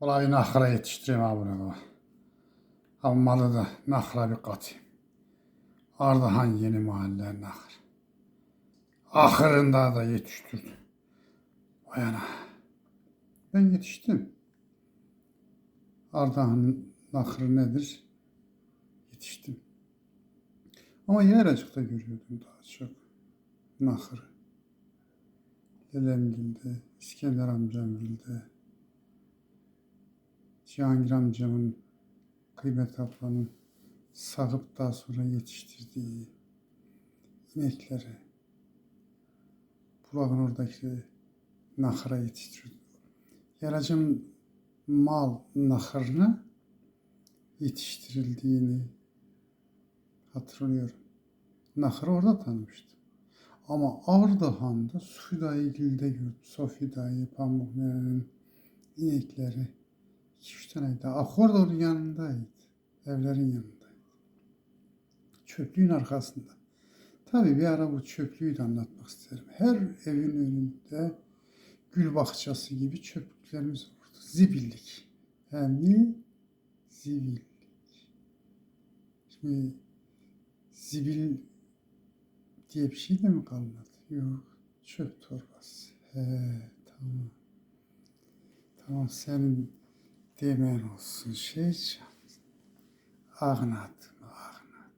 Olayı nahıra yetiştireyim abi bunu da. Amma da nahıra bir katayım. Ardahan yeni mahalle nahır. Ahırında da yetiştirdim. Vay ana. Ben yetiştim. Ardahan nahırı nedir? Yetiştim. Ama Yaylacık'ta görüyordum daha çok nahırı. Dedemgil'de, İskender amcamgil'de, Cihangir amcamın, Kıymet ablanın sağıp daha sonra yetiştirdiği inekleri, bulağın oradaki nahıra yetiştiriyordu. Yaracın mal nahırına yetiştirildiğini hatırlıyorum. Nahırı orada tanımıştım. Ama Ardahan'da Sufidayıgil'de gördüm. Sofidayı, Pamuknere'nin inekleri. İki üç taneydi. Akor da onun yanındaydı. Evlerin yanındaydı. Çöplüğün arkasında. Tabii bir ara bu çöplüğü de anlatmak isterim. Her evin önünde gül bahçesi gibi çöplüklerimiz olurdu. Zibillik. Hem de zibillik. Şimdi zibil diye bir şey de mi kalmadı? Yok. Çöp torbası. He tamam. Tamam senin demen olsun şey can. Ağnat mı ağnat.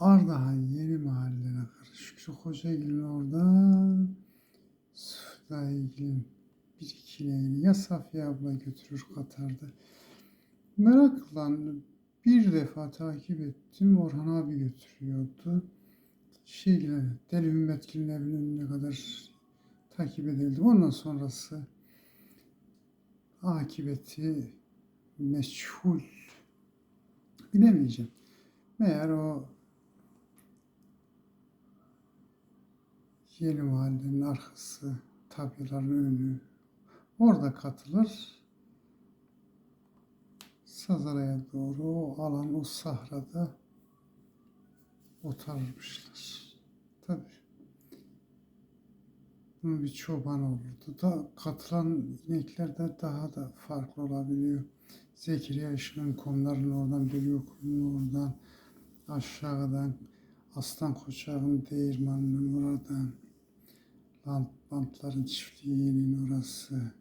Ardahan yeni mahalline karşı Şükrü Kocagil'in oradan Sudayigil'in bir iki neyini ya Safiye abla götürür Katar'da. Merakla bir defa takip ettim. Orhan abi götürüyordu. Şeyle, Deli Hümmetgil'in evinin önüne kadar takip edildim. Ondan sonrası akıbeti meçhul. Bilemeyeceğim. Meğer o yeni mahallenin arkası, tabyaların önü orada katılır. Sazara'ya doğru o alan, o sahrada otarmışlar. Tabii. Bunun bir çoban olurdu. Da katılan inekler de daha da farklı olabiliyor. Zekeriya Işık'ın konuların oradan, Deli Okulu'nun oradan, aşağıdan, Aslan Koçak'ın değirmanının oradan, Lant, Bantların çiftliğinin orası,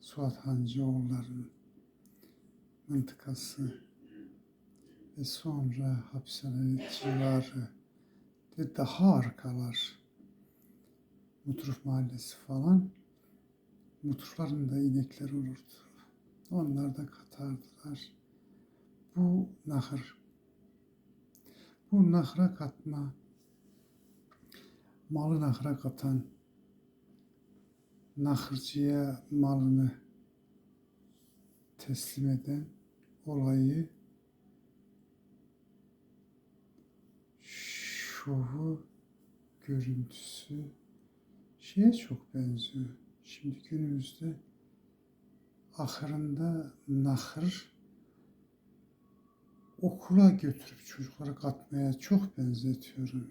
Suat Hancıoğulları'nın mıntıkası ve sonra hapishane civarı ve daha arkalar Mutruf Mahallesi falan Mutrufların da inekler olurdu. Onlar da katardılar. Bu nahır. Bu nahra katma malı nahra katan nahırcıya malını teslim eden olayı şovu görüntüsü şeye çok benziyor. Şimdi günümüzde ahırında nahır okula götürüp çocukları katmaya çok benzetiyorum.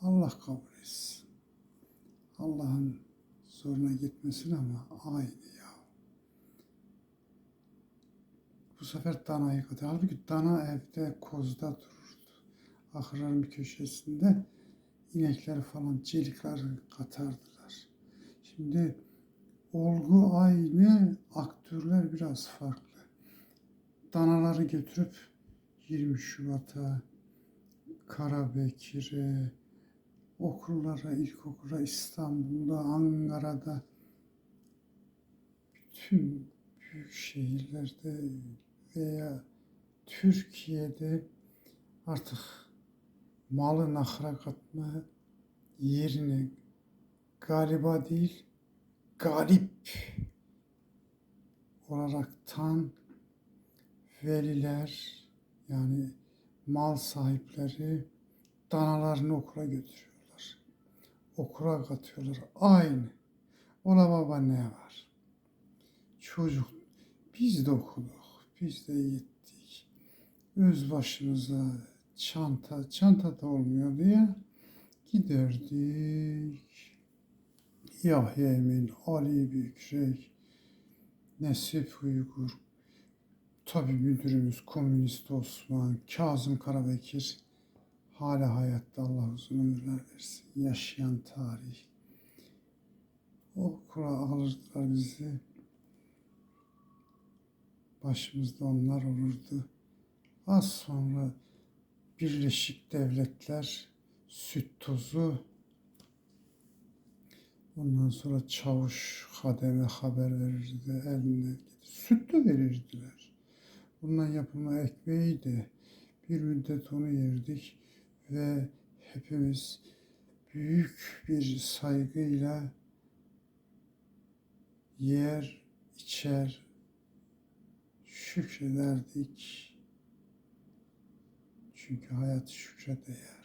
Allah kabul etsin. Allah'ın zoruna gitmesin ama aynı ya. Bu sefer danayı katıyor. Halbuki dana evde kozda dururdu. Ahırların bir köşesinde inekleri falan celikleri katardılar. Şimdi olgu aynı, aktörler biraz farklı. Danaları götürüp 20 Şubat'a, Karabekir'e, okullara, ilkokula, İstanbul'da, Ankara'da, bütün büyük şehirlerde veya Türkiye'de artık malı nahra katma yerine galiba değil, galip olaraktan veliler yani mal sahipleri danalarını okula götürüyorlar. Okula katıyorlar. Aynı. Ola baba ne var? Çocuk biz de okuduk. Biz de gittik. Öz başımıza çanta, çanta da olmuyordu ya. Giderdik. Yahya Emin, Ali Büyükrek, Nesip Uygur, tabi müdürümüz Komünist Osman, Kazım Karabekir hala hayatta Allah uzun ömürler versin. Yaşayan tarih. Okula alırdılar bizi. Başımızda onlar olurdu. Az sonra Birleşik Devletler süt tozu Ondan sonra çavuş hademe haber verirdi. Eline süt de verirdiler. Bundan yapılma ekmeği de bir müddet onu yerdik ve hepimiz büyük bir saygıyla yer, içer, şükrederdik. Çünkü hayat şükre değer.